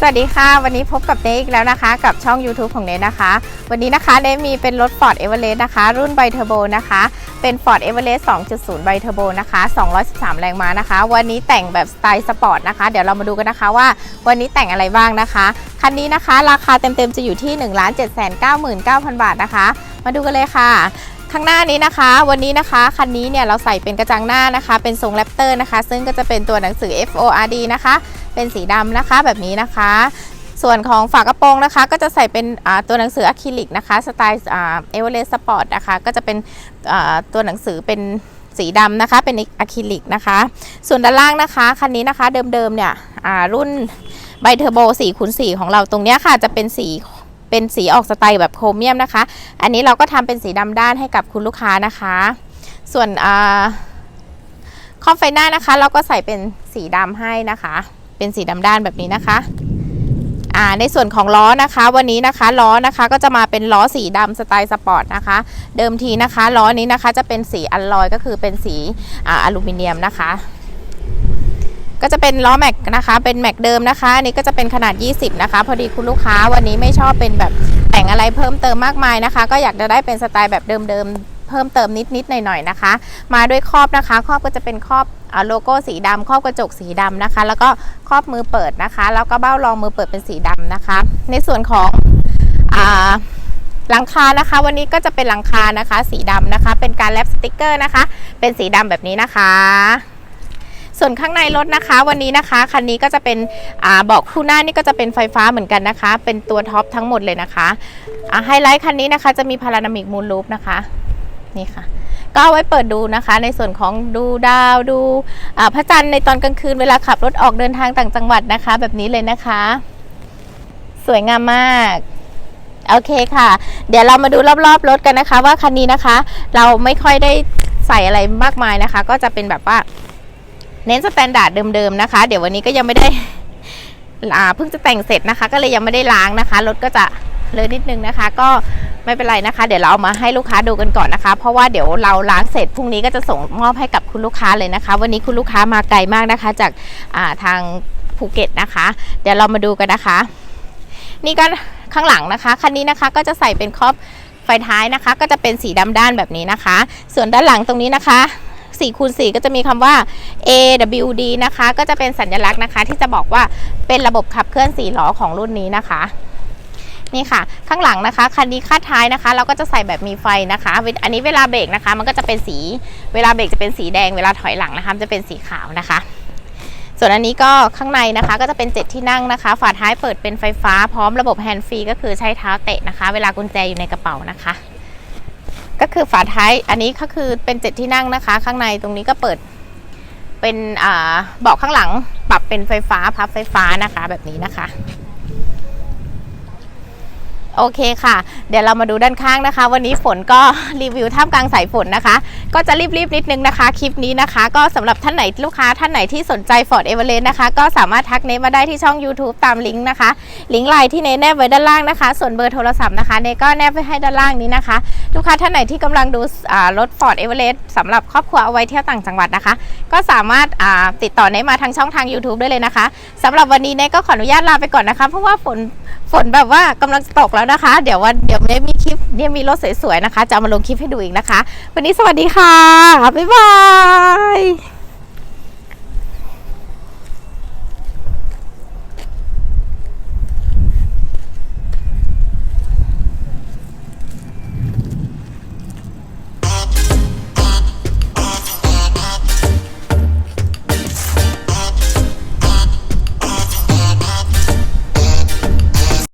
สวัสดีค่ะ วันนี้พบกับเนยอีกแล้วนะคะ กับช่อง YouTube ของเนยนะคะ วันนี้นะคะเนยมีเป็นรถ Ford Everest นะคะ รุ่นไบเทอร์โบนะคะ เป็น Ford Everest 2.0 ไบเทอร์โบนะคะ 213 แรงม้านะคะ วันนี้แต่งแบบสไตล์สปอร์ตนะคะ เดี๋ยวเรามาดูกันนะคะว่า วันนี้แต่งอะไรบ้างนะคะ คันนี้นะคะ ราคาเต็มๆจะอยู่ที่ 1 7 9 9 0 0 0 บาทนะคะ มาดูกันเลยค่ะ ข้างหน้านี้นะคะ วันนี้นะคะ คันนี้เนี่ยเราใส่เป็นกระจังหน้านะคะ เป็นทรงแรปเตอร์นะคะ ซึ่งก็จะเป็นตัวหนังสือ FORD นะคะ เป็นสีดำนะคะแบบนี้นะคะ ส่วนของฝากระโปรงนะคะ ก็จะใส่เป็นตัวหนังสืออะคริลิกนะคะ สไตล์เอเวอเรสต์สปอร์ตนะคะ ก็จะเป็นตัวหนังสือเป็นสีดำนะคะ เป็นอะคริลิกนะคะ ส่วนด้านล่างนะคะ คันนี้นะคะเดิมๆเนี่ยรุ่นไบเทอร์โบ4คูณ4ของเราตรงนี้ค่ะ จะเป็นสี เป็นสีออกสไตล์แบบโครเมียมนะคะ อันนี้เราก็ทำเป็นสีดำด้านให้กับคุณลูกค้านะคะ ส่วนคอบไฟหน้านะคะ เราก็ใส่เป็นสีดำให้นะคะ เป็นสีดำด้านแบบนี้นะคะอ่าในส่วนของล้อนะคะวันนี้นะคะล้อนะคะก็จะมาเป็นล้อสีดำสไตล์สปอร์ตนะคะ เดิมทีนะคะล้อนี้นะคะจะเป็นสีอัลลอยก็คือเป็นสีออลูมิเนียมนะคะ ก็จะเป็นล้อแม็กนะคะ เป็นแม็กเดิมนะคะอันนี้ก็จะเป็นขนาด 20 นะคะ พอดีคุณลูกค้าวันนี้ไม่ชอบเป็นแบบแต่งอะไรเพิ่มเติมมากมายนะคะ ก็อยากจะได้เป็นสไตล์แบบเดิมๆเพิ่มเติมนิดๆหน่อยๆนะคะ มาด้วยครอบนะคะ ครอบก็จะเป็นครอบอโลโก้สีดำครอบกระจกสีดำนะคะ แล้วก็ครอบมือเปิดนะคะ แล้วก็เบ้ารองมือเปิดเป็นสีดำนะคะ ในส่วนของหลังคานะคะ วันนี้ก็จะเป็นหลังคานะคะ สีดำนะคะ เป็นการแลปสติกเกอร์นะคะ เป็นสีดำแบบนี้นะคะ ส่วนข้างในรถนะคะวันนี้นะคะคันนี้ก็จะเป็นเบาะคู่หน้านี่ก็จะเป็นไฟฟ้าเหมือนกันนะคะ เป็นตัวท็อปทั้งหมดเลยนะคะไฮไลท์คันนี้นะคะจะมีพารานามิกมูลลูปนะคะนี่ค่ะก็เอาไว้เปิดดูนะคะ ในส่วนของดูดาวดูพระจันทร์ในตอนกลางคืนเวลาขับรถออกเดินทางต่างจังหวัดนะคะ แบบนี้เลยนะคะ สวยงามมากโอเคค่ะ เดี๋ยวเรามาดูรอบๆรถกันนะคะ ว่าคันนี้นะคะ เราไม่ค่อยได้ใส่อะไรมากมายนะคะ ก็จะเป็นแบบว่า เน้นสแตนดาร์ดเดิมๆนะคะ เดี๋ยววันนี้ก็ยังไม่ได้อ่าเพิ่งจะแต่งเสร็จนะคะ ก็เลยยังไม่ได้ล้างนะคะรถก็จะเลอะนิดนึงนะคะ ก็ไม่เป็นไรนะคะ เดี๋ยวเราเอามาให้ลูกค้าดูกันก่อนนะคะ เพราะว่าเดี๋ยวเราล้างเสร็จพรุ่งนี้ก็จะส่งมอบให้กับคุณลูกค้าเลยนะคะ วันนี้คุณลูกค้ามาไกลมากนะคะ จากอ่าทางภูเก็ตนะคะ เดี๋ยวเรามาดูกันนะคะ นี่ก็ข้างหลังนะคะคันนี้นะคะก็จะใส่เป็นครอบไฟท้ายนะคะ ก็จะเป็นสีดำด้านแบบนี้นะคะ ส่วนด้านหลังตรงนี้นะคะ 4คูณ4ก็จะมีคำว่า AWD นะคะ ก็จะเป็นสัญลักษณ์นะคะ ที่จะบอกว่าเป็นระบบขับเคลื่อน4ล้อของรุ่นนี้นะคะนี่ค่ะ ข้างหลังนะคะคันนี้คาดท้ายนะคะ เราก็จะใส่แบบมีไฟนะคะ อันนี้เวลาเบรกนะคะ มันก็จะเป็นสี เวลาเบรกจะเป็นสีแดง เวลาถอยหลังนะคะจะเป็นสีขาวนะคะ ส่วนอันนี้ก็ข้างในนะคะ ก็จะเป็น 7 ที่นั่งนะคะ ฝาท้ายเปิดเป็นไฟฟ้าพร้อมระบบแฮนด์ฟรีก็คือใช้เท้าเตะนะคะ เวลากุญแจอยู่ในกระเป๋านะคะ ก็คือฝาท้ายอันนี้ก็คือเป็น7ที่นั่งนะคะ ข้างในตรงนี้ก็เปิดเป็นเบาะข้างหลังปรับเป็นไฟฟ้าพับไฟฟ้านะคะแบบนี้นะคะ โอเคค่ะ เดี๋ยวเรามาดูด้านข้างนะคะ วันนี้ฝนก็รีวิวท่ามกลางสายฝนนะคะ ก็จะรีบๆนิดนึงนะคะ คลิปนี้นะคะ ก็สำหรับท่านไหนลูกค้าท่านไหนที่สนใจ Ford Everest นะคะ ก็สามารถทักเนมาได้ที่ช่อง YouTube ตามลิงก์นะคะ ลิงก์ไลน์ที่เนแนบไว้ด้านล่างนะคะ ส่วนเบอร์โทรศัพท์นะคะเนก็แนบไว้ให้ด้านล่างนี้นะคะ ลูกค้าท่านไหนที่กำลังดูรถ Ford Everest สำหรับครอบครัวเอาไว้เที่ยวต่างจังหวัดนะคะ ก็สามารถติดต่อเนมาทางช่องทาง YouTube ได้เลยนะคะสำหรับวันนี้เนก็ขออนุญาตลาไปก่อนนะคะ เพราะว่าฝนฝนแบบว่ากำลังตกแล้วนะคะ เดี๋ยววันเดี๋ยวเนมีคลิปเนี่ยมีรถสวยๆนะคะ จะเอามาลงคลิปให้ดูอีกนะคะ วันนี้สวัสดีค่ะ บ๊ายบาย